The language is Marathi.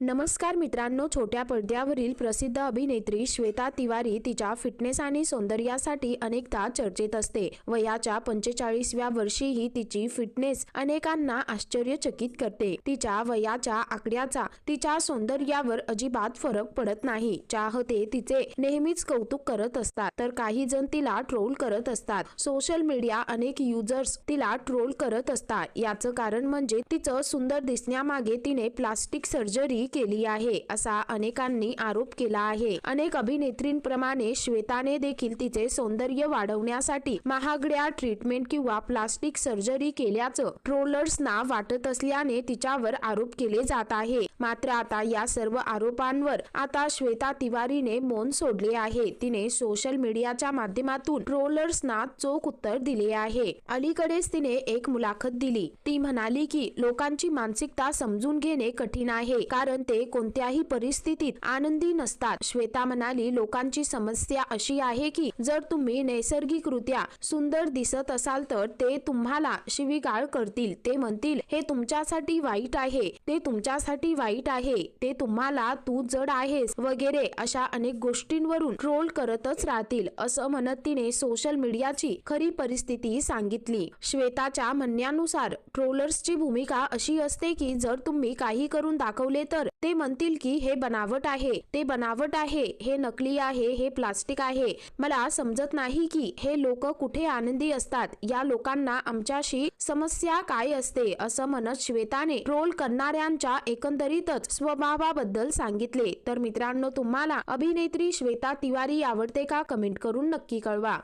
नमस्कार मित्रांनो छोट्या पडद्यावरील प्रसिद्ध अभिनेत्री श्वेता तिवारी तिच्या फिटनेस आणि सौंदर्यासाठी अनेकदा चर्चेत असते वयाच्या पंचेचाळीसव्या वर्षीही तिची फिटनेस अनेकांना आश्चर्यचकित करते. तिच्या वयाच्या आकड्याचा तिच्या सौंदर्यावर अजिबात फरक पडत नाही चाहते तिचे नेहमीच कौतुक करत असतात. तर काही जण तिला ट्रोल करत असतात. सोशल मीडिया अनेक युजर्स तिला ट्रोल करत असतात. याचं कारण म्हणजे तिचं सुंदर दिसण्यामागे तिने प्लास्टिक सर्जरी केली आहे असा अनेकांनी आरोप केला आहे. अनेक अभिनेत्रींप्रमाणे श्वेताने देखील तिचे सौंदर्य वाढवण्यासाठी महागड्या ट्रीटमेंट किंवा प्लास्टिक सर्जरी केल्याचं ट्रोलर्सना वाटत असल्याने तिच्यावर आरोप केले जात आहे. मात्र आता या सर्व आरोपांवर आता श्वेता तिवारीने मौन सोडले आहे. तिने सोशल मीडियाच्या माध्यमातून ट्रोलर्सना चोख उत्तर दिले आहे. अलीकडेच तिने एक मुलाखत दिली. ती म्हणाली की लोकांची मानसिकता समजून घेणे कठीण आहे. कारण ते कोणत्याही परिस्थितीत आनंदी नसतात. श्वेता म्हणाली लोकांची समस्या अशी आहे की जर तुम्ही नैसर्गिकरित्या सुंदर दिसत असाल तर ते तुम्हाला शिवीगाळ करतील. ते म्हणतील हे तुमच्यासाठी वाईट आहे. ते तुमच्यासाठी वाईट आहे. ते तुम्हाला तू जड आहेस वगैरे अशा अनेक गोष्टींवरून ट्रोल करतच राहतील असं म्हणत तिने सोशल मीडियाची खरी परिस्थिती सांगितली. श्वेताच्या म्हणण्यानुसार ट्रोलर्सची भूमिका अशी असते की जर तुम्ही काही करून दाखवले तर तर ते म्हणतील की हे बनावट आहे ते बनावट आहे हे नकली आहे हे प्लास्टिक आहे. मला समजत नाही की हे लोक कुठे आनंदी असतात. या लोकांना आमच्याशी समस्या काय असते? असं म्हणत श्वेताने ट्रोल करणाऱ्यांच्या एकंदरीतच स्वभावाबद्दल सांगितले. तर मित्रांनो तुम्हाला अभिनेत्री श्वेता तिवारी आवडते का? कमेंट करून नक्की कळवा.